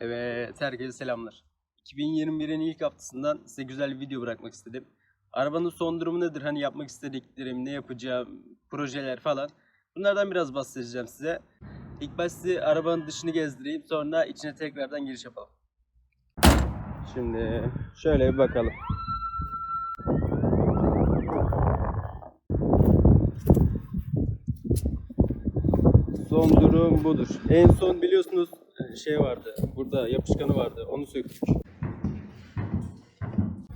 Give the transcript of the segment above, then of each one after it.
Evet, herkese selamlar. 2021'in ilk haftasından size güzel bir video bırakmak istedim. Arabanın son durumu nedir? Hani yapmak istediklerim, ne yapacağım, projeler falan. Bunlardan biraz bahsedeceğim size. İlk baş size arabanın dışını gezdireyim, sonra içine tekrardan giriş yapalım. Şimdi şöyle bir bakalım. Son durum budur. En son biliyorsunuz şey vardı. Burada yapışkanı vardı. Onu söktük.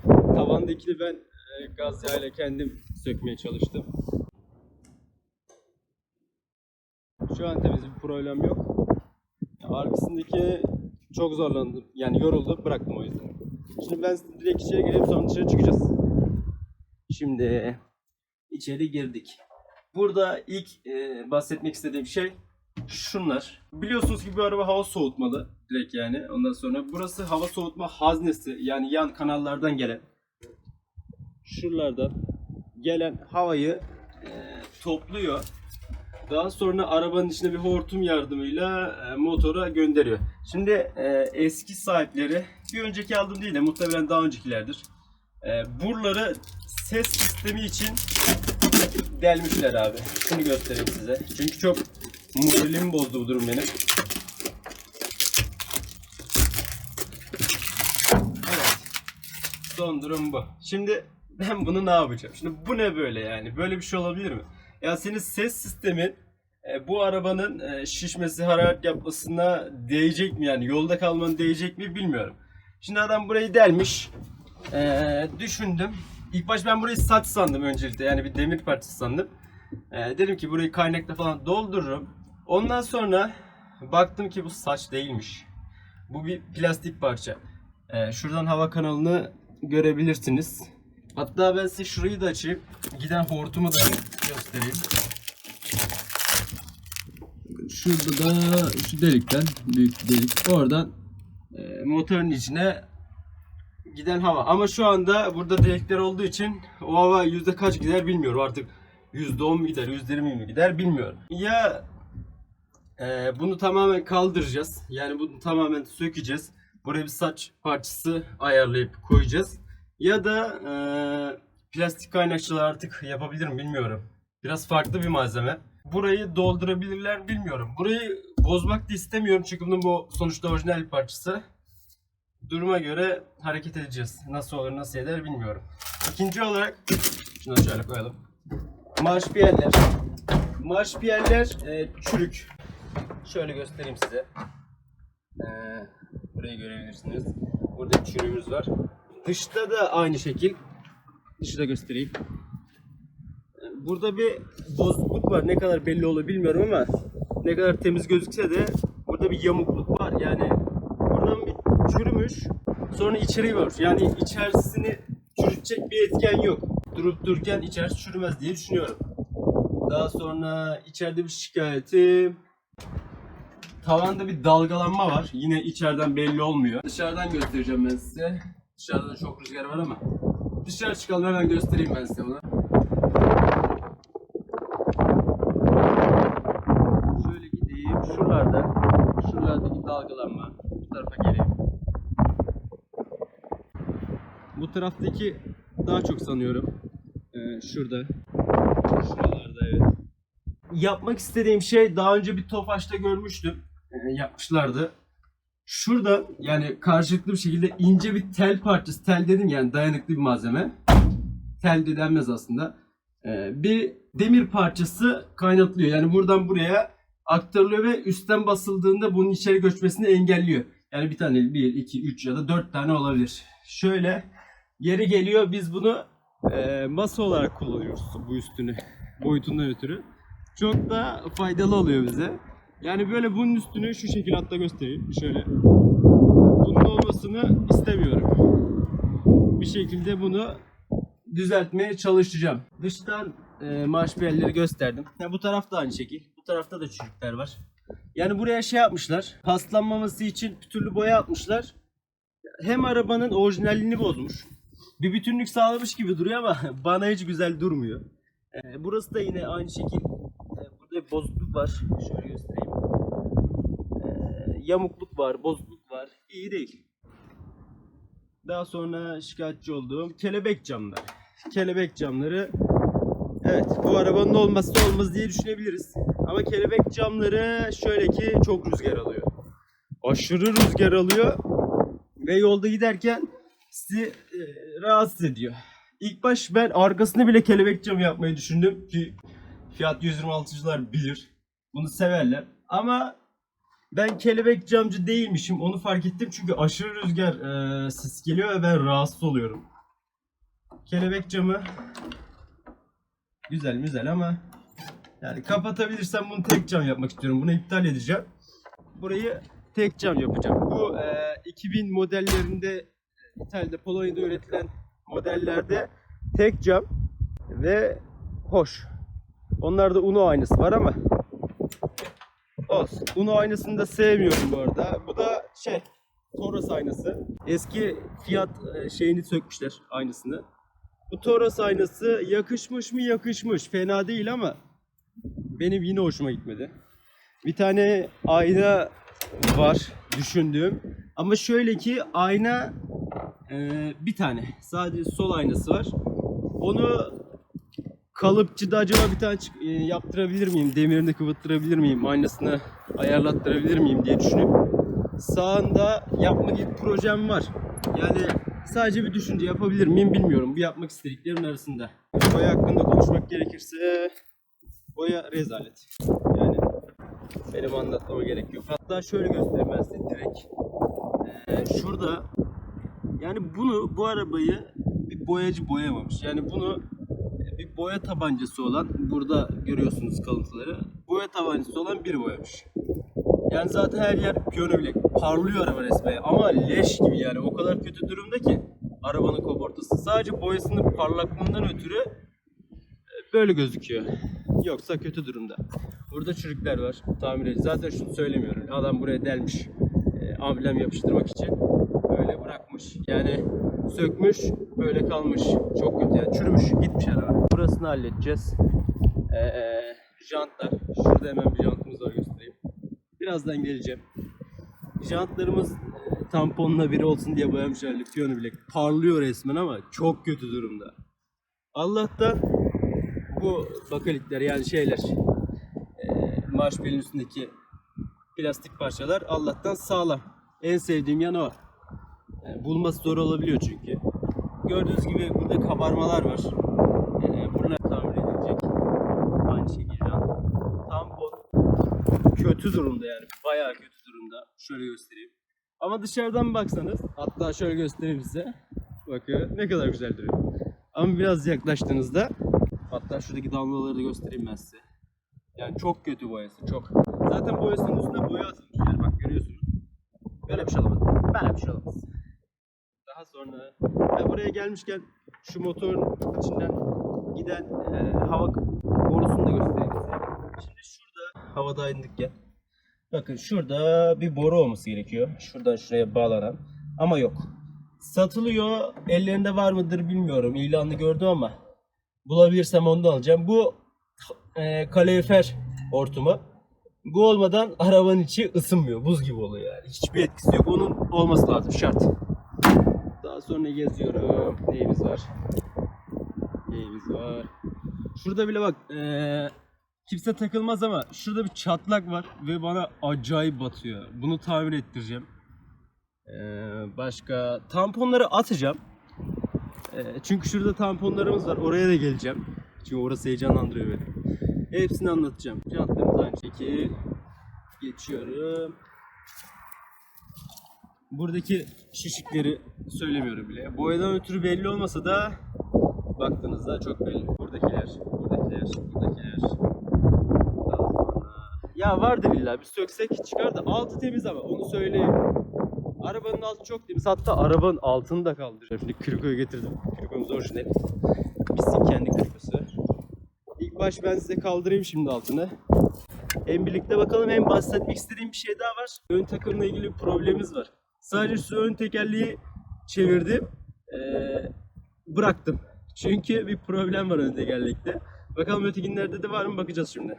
Tavandakini ben e, gaz yağıyla kendim sökmeye çalıştım. Şu an temiz bir problem yok. Arkasındaki çok zorlandım. Yani yoruldum. Bıraktım o yüzden. Şimdi ben direkt içeri girip sonra dışarı çıkacağız. Şimdi içeri girdik. Burada ilk e, bahsetmek istediğim şey şunlar. Biliyorsunuz ki bu araba hava soğutmalı direkt yani. Ondan sonra burası hava soğutma haznesi yani yan kanallardan gelen şuralardan gelen havayı e, topluyor. Daha sonra arabanın içine bir hortum yardımıyla e, motora gönderiyor. Şimdi e, eski sahipleri bir önceki aldığım değil de muhtemelen daha öncekilerdir. E, buraları ses sistemi için delmişler abi. Şunu göstereyim size. Çünkü çok moralimi bozdu bu durum benim. Evet. Son durum bu. Şimdi ben bunu ne yapacağım? Şimdi bu ne böyle yani? Böyle bir şey olabilir mi? Ya senin ses sistemin e, bu arabanın e, şişmesi, hararet yapmasına değecek mi yani? Yolda kalmanın değecek mi bilmiyorum. Şimdi adam burayı delmiş. E, düşündüm. İlk baş ben burayı saç sandım öncelikle. Yani bir demir parçası sandım. E, dedim ki burayı kaynakla falan doldururum. Ondan sonra baktım ki bu saç değilmiş. Bu bir plastik parça. E, şuradan hava kanalını görebilirsiniz. Hatta ben size şurayı da açayım. Giden hortumu da göstereyim. Şurada da şu delikten büyük bir delik. Oradan e, motorun içine giden hava. Ama şu anda burada delikler olduğu için o hava yüzde kaç gider bilmiyorum artık. Yüzde on mu gider, yüzde yirmi mi gider bilmiyorum. Ya e, bunu tamamen kaldıracağız. Yani bunu tamamen sökeceğiz. Buraya bir saç parçası ayarlayıp koyacağız. Ya da e, plastik kaynakçılar artık yapabilir mi bilmiyorum. Biraz farklı bir malzeme. Burayı doldurabilirler bilmiyorum. Burayı bozmak da istemiyorum çünkü bunun bu sonuçta orijinal bir parçası. Duruma göre hareket edeceğiz. Nasıl olur nasıl eder bilmiyorum. İkinci olarak şunu şöyle koyalım. Marşpiyeller. Marşpiyeller e, çürük. Şöyle göstereyim size. E, burayı görebilirsiniz. Burada çürüğümüz var. Dışta da aynı şekil. Dışı da göstereyim. E, Burada bir bozukluk var. Ne kadar belli olur bilmiyorum ama ne kadar temiz gözükse de burada bir yamukluk var. Yani buradan bir çürümüş. Sonra içeriği var. Yani içerisini çürütecek bir etken yok. Durup dururken içerisi çürümez diye düşünüyorum. Daha sonra içeride bir şikayeti Tavanda bir dalgalanma var. Yine içeriden belli olmuyor. Dışarıdan göstereceğim ben size. Dışarıda da çok rüzgar var ama. Dışarı çıkalım hemen göstereyim ben size bunu. Şöyle gideyim. Şuralarda. Şuralardaki dalgalanma. Bu tarafa geleyim. Bu taraftaki daha çok sanıyorum. Ee, şurada. Şuralarda evet. Yapmak istediğim şey daha önce bir Tofaş'ta görmüştüm. Yapmışlardı. Şurada yani karşılıklı bir şekilde ince bir tel parçası. Tel dedim yani dayanıklı bir malzeme. Tel de denmez aslında. Ee, bir demir parçası kaynatılıyor. Yani buradan buraya aktarılıyor ve üstten basıldığında bunun içeri göçmesini engelliyor. Yani bir tane, bir, iki, üç ya da dört tane olabilir. Şöyle yeri geliyor biz bunu e, masa olarak kullanıyoruz bu üstünü boyutundan ötürü. Çok da faydalı oluyor bize. Yani böyle bunun üstünü şu şekilde hatta göstereyim. Şöyle. Bunun olmasını istemiyorum. Bir şekilde bunu düzeltmeye çalışacağım. Dıştan e, marşpiyerleri gösterdim. Ya bu tarafta aynı şekil. Bu tarafta da çürükler var. Yani buraya şey yapmışlar. Paslanmaması için pütürlü boya atmışlar. Hem arabanın orijinalliğini bozmuş. Bir bütünlük sağlamış gibi duruyor ama bana hiç güzel durmuyor. E, burası da yine aynı şekil. E, burada bir bozukluk var. Şöyle göstereyim. Yamukluk var, bozukluk var. İyi değil. Daha sonra şikayetçi olduğum kelebek camlar. Kelebek camları evet bu arabanın olmazsa olmaz diye düşünebiliriz. Ama kelebek camları şöyle ki çok rüzgar alıyor. Aşırı rüzgar alıyor ve yolda giderken sizi e, rahatsız ediyor. İlk baş ben arkasını bile kelebek camı yapmayı düşündüm ki Fiat 126'cılar bilir. Bunu severler. Ama ben kelebek camcı değilmişim onu fark ettim çünkü aşırı rüzgar e, sis geliyor ve ben rahatsız oluyorum. Kelebek camı güzel güzel ama yani kapatabilirsem bunu tek cam yapmak istiyorum. Bunu iptal edeceğim. Burayı tek cam yapacağım. Bu e, 2000 modellerinde İtalya'da Polonya'da üretilen modellerde tek cam ve hoş. Onlarda Uno aynısı var ama olsun. Uno aynısını da sevmiyorum bu arada. Bu da şey Toros aynası. Eski Fiat e, şeyini sökmüşler aynısını. Bu Toros aynası yakışmış mı yakışmış. Fena değil ama benim yine hoşuma gitmedi. Bir tane ayna var düşündüğüm. Ama şöyle ki ayna e, bir tane. Sadece sol aynası var. Onu kalıpçıda acaba bir tane e, yaptırabilir miyim? Demirini kıvıttırabilir miyim? Aynasını ayarlattırabilir miyim diye düşünüp sağında yapma gibi bir projem var. Yani sadece bir düşünce yapabilir miyim bilmiyorum. Bu yapmak istediklerimin arasında. Boya hakkında konuşmak gerekirse boya rezalet. Yani benim anlatmama gerek yok. Hatta şöyle göstereyim ben size direkt. Ee, şurada yani bunu bu arabayı bir boyacı boyamamış. Yani bunu bir boya tabancası olan burada görüyorsunuz kalıntıları. Boya tabancası olan biri boyamış. Yani zaten her yer piyano bilek. Parlıyor araba resmen ama leş gibi yani o kadar kötü durumda ki arabanın kaportası. Sadece boyasının parlaklığından ötürü e, böyle gözüküyor. Yoksa kötü durumda. Burada çürükler var. Tamir edici. Zaten şunu söylemiyorum. Adam buraya delmiş. E, amblem yapıştırmak için. Böyle bırakmış. Yani sökmüş. Böyle kalmış. Çok kötü yani. Çürümüş. Gitmiş araba. Burasını halledeceğiz. Ee, jantlar. Şurada hemen bir jantımız var göstereyim. Birazdan geleceğim. Jantlarımız e, tamponla biri olsun diye boyamış herhalde. Piyano bile parlıyor resmen ama çok kötü durumda. Allah'tan bu bakalikler yani şeyler e, marş belin üstündeki plastik parçalar Allah'tan sağlam. En sevdiğim yanı o. Yani bulması zor olabiliyor çünkü. Gördüğünüz gibi burada kabarmalar var. E, buralar tamir edilecek. Aynı şekilde tampon kötü durumda yani. Bayağı kötü durumda. Şöyle göstereyim. Ama dışarıdan baksanız hatta şöyle göstereyim size. Bakın ne kadar güzel duruyor. Ama biraz yaklaştığınızda hatta şuradaki damlaları da göstereyim ben size. Yani çok kötü boyası çok. Zaten boyasının üstüne boya atılmış bak görüyorsunuz. Böyle bir şey olamadı. Böyle bir şey olamaz. Daha sonra ben buraya gelmişken şu motorun içinden giden e, hava borusunu da göstereyim size. Şimdi şurada havada indirken bakın şurada bir boru olması gerekiyor. Şuradan şuraya bağlanan ama yok. Satılıyor. Ellerinde var mıdır bilmiyorum. İlanını gördüm ama bulabilirsem onu da alacağım. Bu e, kalorifer hortumu. Bu olmadan arabanın içi ısınmıyor. Buz gibi oluyor yani. Hiçbir etkisi yok. Onun olması lazım şart. Daha sonra geziyorum. Neyimiz var? Neyimiz var? Şurada bile bak eee, kimse takılmaz ama şurada bir çatlak var ve bana acayip batıyor. Bunu tamir ettireceğim. Eee, başka tamponları atacağım. Eee, çünkü şurada tamponlarımız var. Oraya da geleceğim. Çünkü orası heyecanlandırıyor beni. Hepsini anlatacağım. Jantlarımız aynı şekil. Geçiyorum. Buradaki şişikleri söylemiyorum bile. Boyadan ötürü belli olmasa da baktığınızda çok belli. Buradakiler, buradakiler, buradakiler. Daha sonra... Ya vardı billahi bir söksek çıkar da altı temiz ama onu söyleyeyim. Arabanın altı çok temiz. Hatta arabanın altını da kaldıracağım. Şimdi krikoyu getirdim. Krikomuz orijinal. Bizim kendi krikosu. Baş ben size kaldırayım şimdi altını. Hem birlikte bakalım hem bahsetmek istediğim bir şey daha var. Ön takımla ilgili bir problemimiz var. Sadece şu ön tekerleği çevirdim. Ee, bıraktım. Çünkü bir problem var ön tekerlekte. Bakalım ötekinlerde de var mı bakacağız şimdi.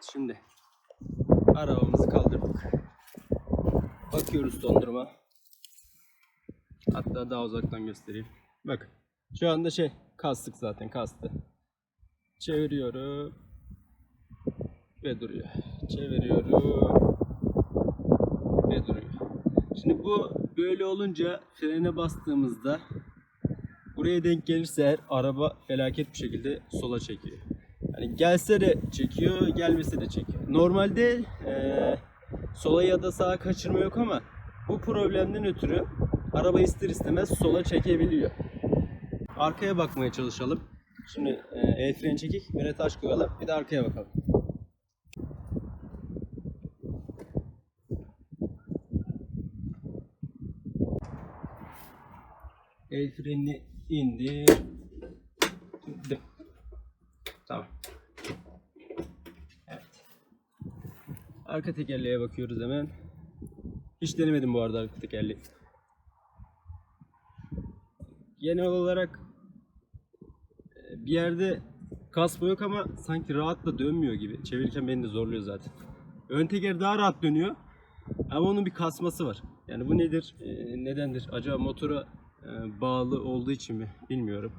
Evet şimdi arabamızı kaldırdık. Bakıyoruz dondurma. Hatta daha uzaktan göstereyim. Bakın şu anda şey kastık zaten kastı. Çeviriyorum ve duruyor. Çeviriyorum ve duruyor. Şimdi bu böyle olunca frene bastığımızda buraya denk gelirse eğer araba felaket bir şekilde sola çekiyor. Yani gelse de çekiyor, gelmese de çekiyor. Normalde eee, sola ya da sağa kaçırma yok ama bu problemden ötürü araba ister istemez sola çekebiliyor. Arkaya bakmaya çalışalım. Şimdi eee, el freni çekik, öne taş koyalım. Bir de arkaya bakalım. El frenini indir. Dım. Tamam. Evet. Arka tekerleğe bakıyoruz hemen. Hiç denemedim bu arada arka tekerleği. Genel olarak e, bir yerde kasma yok ama sanki rahat da dönmüyor gibi. Çevirirken beni de zorluyor zaten. Ön teker daha rahat dönüyor. Ama onun bir kasması var. Yani bu nedir? e, nedendir? Acaba motora e, bağlı olduğu için mi? Bilmiyorum.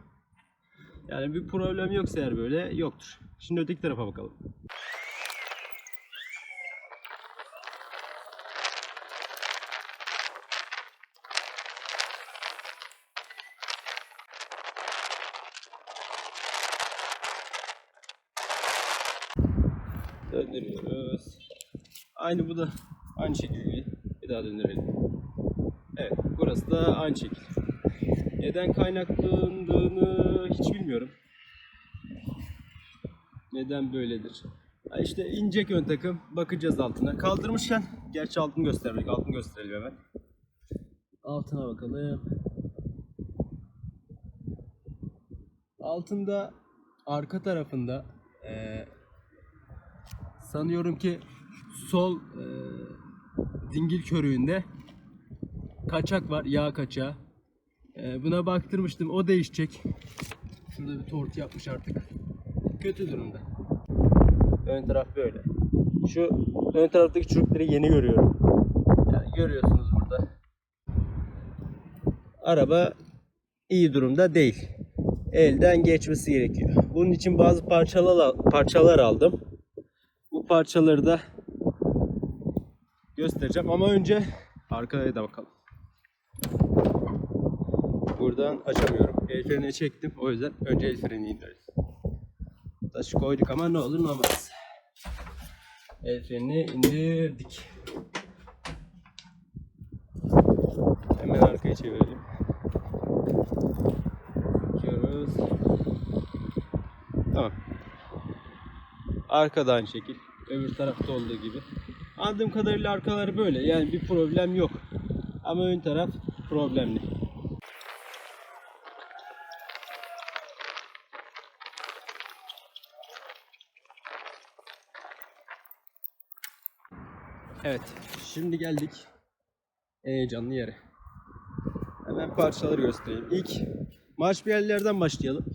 Yani bir problem yoksa eğer böyle yoktur. Şimdi öteki tarafa bakalım. Döndürüyoruz. Aynı bu da aynı şekilde bir daha döndürelim. Evet burası da aynı şekil. Neden kaynaklandığını hiç bilmiyorum. Neden böyledir? Ha işte inecek ön takım. Bakacağız altına. Kaldırmışken gerçi altını göstermek. Altını gösterelim hemen. Altına bakalım. Altında arka tarafında eee, sanıyorum ki sol eee dingil körüğünde kaçak var. Yağ kaçağı. Ee, buna baktırmıştım. O değişecek. Şurada bir tort yapmış artık. Kötü durumda. Ön taraf böyle. Şu ön taraftaki çürükleri yeni görüyorum. Yani görüyorsunuz burada. Araba iyi durumda değil. Elden geçmesi gerekiyor. Bunun için bazı parçalar, parçalar aldım. Parçaları da göstereceğim ama önce arkaya da bakalım. Buradan açamıyorum. El freni çektim. O yüzden önce el freni indiriyoruz. Taşı koyduk ama ne olur ne olmaz. El frenini indirdik. Hemen arkaya çevirelim. Bakıyoruz. Tamam. Arkada aynı şekil. Öbür tarafta olduğu gibi. Anladığım kadarıyla arkaları böyle. Yani bir problem yok. Ama ön taraf problemli. Evet, şimdi geldik heyecanlı yere. Hemen parçaları göstereyim. İlk marşpiyerlerden başlayalım.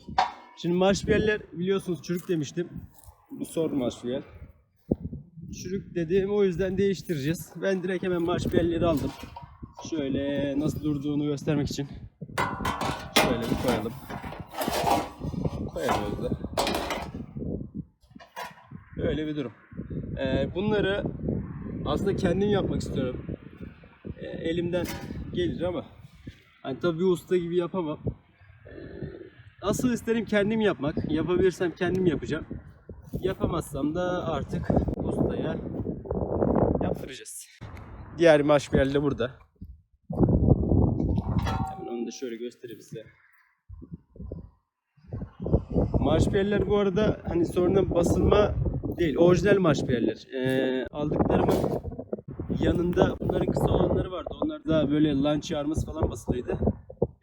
Şimdi marşpiyerler biliyorsunuz çürük demiştim. Bu son marşpiyer. Çürük dediğim o yüzden değiştireceğiz. Ben direkt hemen marşpiyerleri aldım. Şöyle nasıl durduğunu göstermek için. Şöyle bir koyalım. Koyamıyoruz da. Böyle bir durum. Ee, bunları aslında kendim yapmak istiyorum. E, elimden gelir ama hani tabii bir usta gibi yapamam. E, asıl isterim kendim yapmak. Yapabilirsem kendim yapacağım. Yapamazsam da artık yaptıracağız. Diğer maşbiyer de burada. Hemen onu da şöyle göstereyim size. Marşpiyerler bu arada hani sonradan basılma değil, orijinal marşpiyerler. Ee, aldıklarımın yanında bunların kısa olanları vardı. Onlar da böyle lunch yarması falan basılıydı.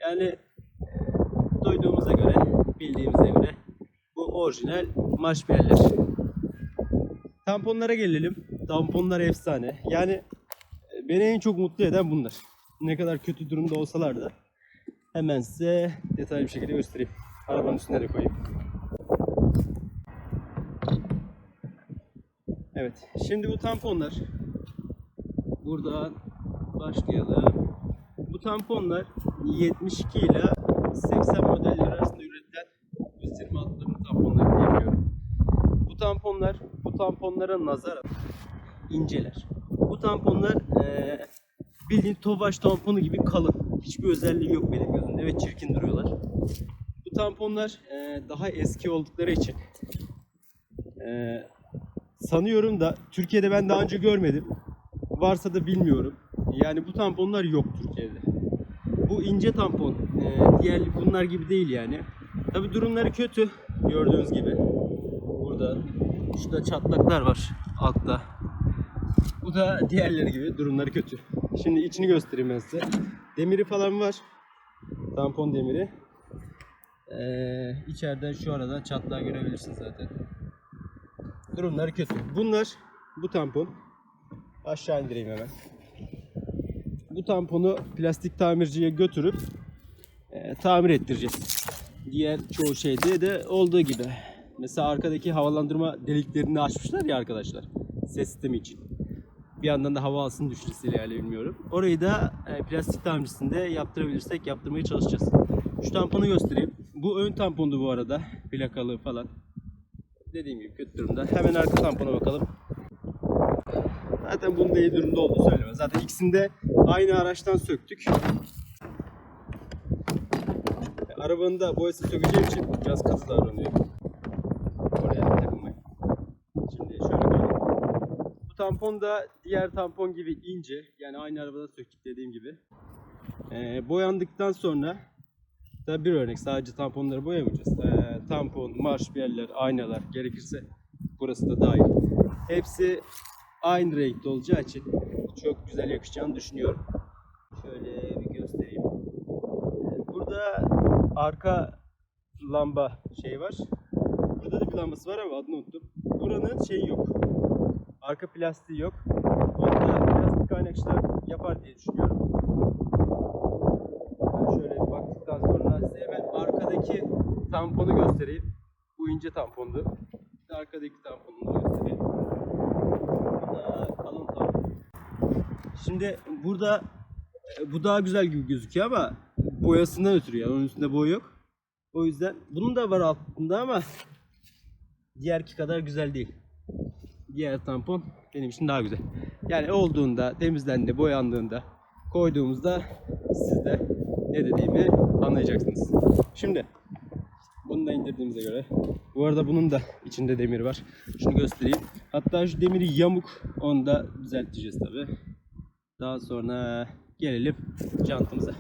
Yani duyduğumuza göre, bildiğimize göre bu orijinal marşpiyerler. Tamponlara gelelim. Tamponlar efsane. Yani e, beni en çok mutlu eden bunlar. Ne kadar kötü durumda olsalar da hemen size detaylı bir şekilde göstereyim. Arabanın üstüne de koyayım. Evet. Şimdi bu tamponlar buradan başlayalım. Bu tamponlar 72 ile 80 modeller arasında üretilen 126'ların tamponları diyebiliyorum. Bu tamponlar bu tamponlara nazaran inceler. Bu tamponlar eee bildiğin tovaş tamponu gibi kalın. Hiçbir özelliği yok benim gözümde ve çirkin duruyorlar. Bu tamponlar eee, daha eski oldukları için eee, sanıyorum da Türkiye'de ben daha önce görmedim. Varsa da bilmiyorum. Yani bu tamponlar yok Türkiye'de. Bu ince tampon. Eee diğer bunlar gibi değil yani. Tabi durumları kötü. Gördüğünüz gibi. Burada şurada çatlaklar var altta. Bu da diğerleri gibi durumları kötü. Şimdi içini göstereyim ben size. Demiri falan var. Tampon demiri. Ee, içeriden şu arada çatlağı görebilirsin zaten. Durumları kötü. Bunlar bu tampon. Aşağı indireyim hemen. Bu tamponu plastik tamirciye götürüp e, tamir ettireceğiz. Diğer çoğu şeyde de olduğu gibi. Mesela arkadaki havalandırma deliklerini açmışlar ya arkadaşlar. Ses sistemi için. Bir yandan da hava alsın düşüncesiyle yani bilmiyorum. Orayı da e, plastik tamircisinde yaptırabilirsek yaptırmaya çalışacağız. Şu tamponu göstereyim. Bu ön tampondu bu arada. Plakalı falan. Dediğim gibi kötü durumda. Hemen arka tampona bakalım. Zaten bunun da iyi durumda olduğu söylemez. Zaten ikisini de aynı araçtan söktük. E, Arabanın da boyası sökeceğim için biraz katı davranıyor. Oraya takılmayın. Şimdi şöyle koyayım. Bu tampon da diğer tampon gibi ince. Yani aynı arabada söktük dediğim gibi. Ee, boyandıktan sonra da bir örnek sadece tamponları boyamayacağız. Ee, tampon, marşpiyeller, aynalar gerekirse burası da dahil. Hepsi aynı renkte olacağı için çok güzel yakışacağını düşünüyorum. Şöyle bir göstereyim. Ee, Burada arka lamba şey var. Burada da bir lambası var ama adını unuttum. Buranın şeyi yok. Arka plastiği yok. Onu da plastik kaynakçılar yapar diye düşünüyorum. Ben şöyle bir baktıktan sonra size hemen arkadaki tamponu göstereyim. Bu ince tampondu. De arkadaki tamponunu göstereyim. Bu da kalın tampon. Şimdi burada bu daha güzel gibi gözüküyor ama boyasından ötürü yani onun üstünde boya yok. O yüzden bunun da var altında ama diğerki kadar güzel değil. Diğer tampon benim için daha güzel. Yani olduğunda, temizlendi, boyandığında, koyduğumuzda siz de ne dediğimi anlayacaksınız. Şimdi bunu da indirdiğimize göre bu arada bunun da içinde demir var. Şunu göstereyim. Hatta şu demiri yamuk onu da düzelteceğiz tabi. Daha sonra gelelim jantımıza.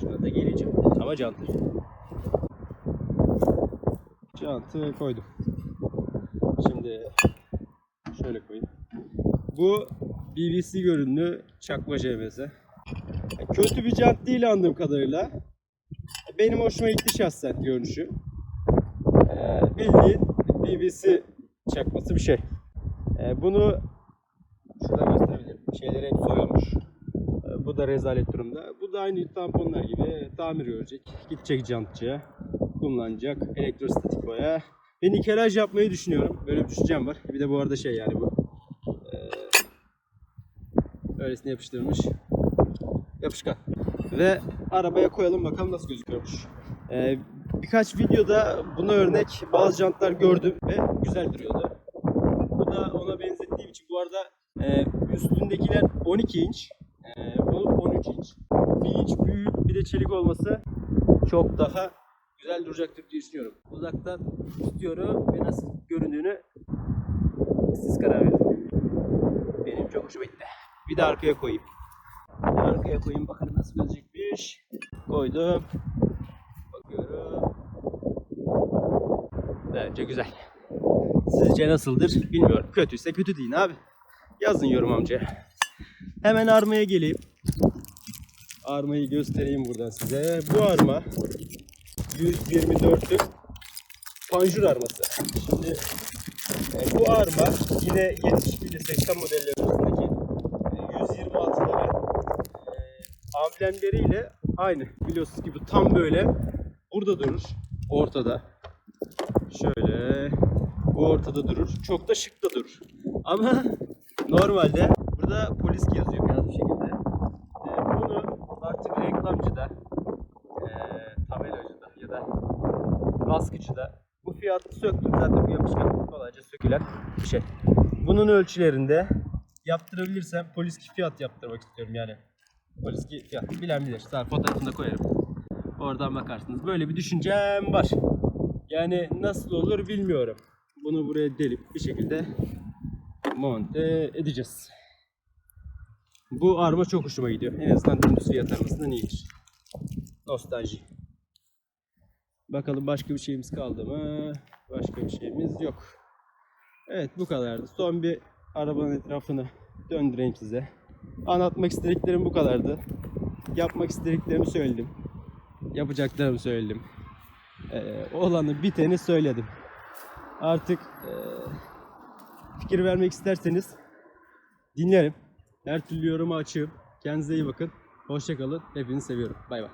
Şuna da geleceğim. Ama jantı. Jantı koydum. Şimdi şöyle koyayım. Bu BBC görünümlü çakma JBS. Kötü bir jant değil anladığım kadarıyla. Benim hoşuma gitti şahsen görünüşü. Ee, bildiğin BBC çakması bir şey. Ee, bunu şuradan gösterebilirim. Şeyleri hep soyulmuş. Ee, bu da rezalet durumda. Bu da aynı tamponlar gibi tamir görecek. Gidecek jantçıya. Kullanacak. Elektrostatik boya. Ben nikelaj yapmayı düşünüyorum. Böyle bir düşüncem var. Bir de bu arada şey yani bu. Ee, öylesine yapıştırılmış. Yapışkan. Ve arabaya koyalım bakalım nasıl gözüküyormuş. Ee, birkaç videoda buna örnek bazı jantlar gördüm ve güzel duruyordu. Bu da ona benzettiğim için bu arada e, üstündekiler 12 inç. E, bu 13 inç. Bir inç büyük bir de çelik olması çok daha güzel duracaktır diye düşünüyorum. Uzaktan tutuyorum ve nasıl göründüğünü siz karar verin. Benim çok hoşuma gitti. Bir de arkaya koyayım. Bir de arkaya koyayım bakalım nasıl gözecekmiş. Koydum. Bakıyorum. Bence güzel. Sizce nasıldır bilmiyorum. Kötüyse kötü deyin abi. Yazın yorum amca. Hemen armaya geleyim. Armayı göstereyim buradan size. Bu arma 124'lük panjur arması. Şimdi e, bu arma yine 72 ile 80 modelleri arasındaki e, 126'ların e, amblemleriyle aynı. Biliyorsunuz ki bu tam böyle burada durur. Ortada. Şöyle bu ortada durur. Çok da şık da durur. Ama normalde burada polis yazıyor beyaz bir şekilde. Ee, bunu artık reklamcıda, e, tabelacıda ya da baskıcıda bu fiyatı söktüm zaten bu yapışkan kolayca sökülen bir şey. Bunun ölçülerinde yaptırabilirsem polis fiyat yaptırmak istiyorum yani. Polis fiyat bilen bilir. Zaten fotoğrafını da koyarım. Oradan bakarsınız. Böyle bir düşüncem var. Yani nasıl olur bilmiyorum. Bunu buraya delip bir şekilde monte edeceğiz. Bu arma çok hoşuma gidiyor. En azından dümdüz fiyat armasından iyidir. Nostalji. Bakalım başka bir şeyimiz kaldı mı? Başka bir şeyimiz yok. Evet bu kadardı. Son bir arabanın etrafını döndüreyim size. Anlatmak istediklerim bu kadardı. Yapmak istediklerimi söyledim. Yapacaklarımı söyledim. Ee, olanı biteni söyledim. Artık ee, fikir vermek isterseniz dinlerim. Her türlü yoruma açığım. Kendinize iyi bakın. Hoşçakalın. Hepinizi seviyorum. Bay bay.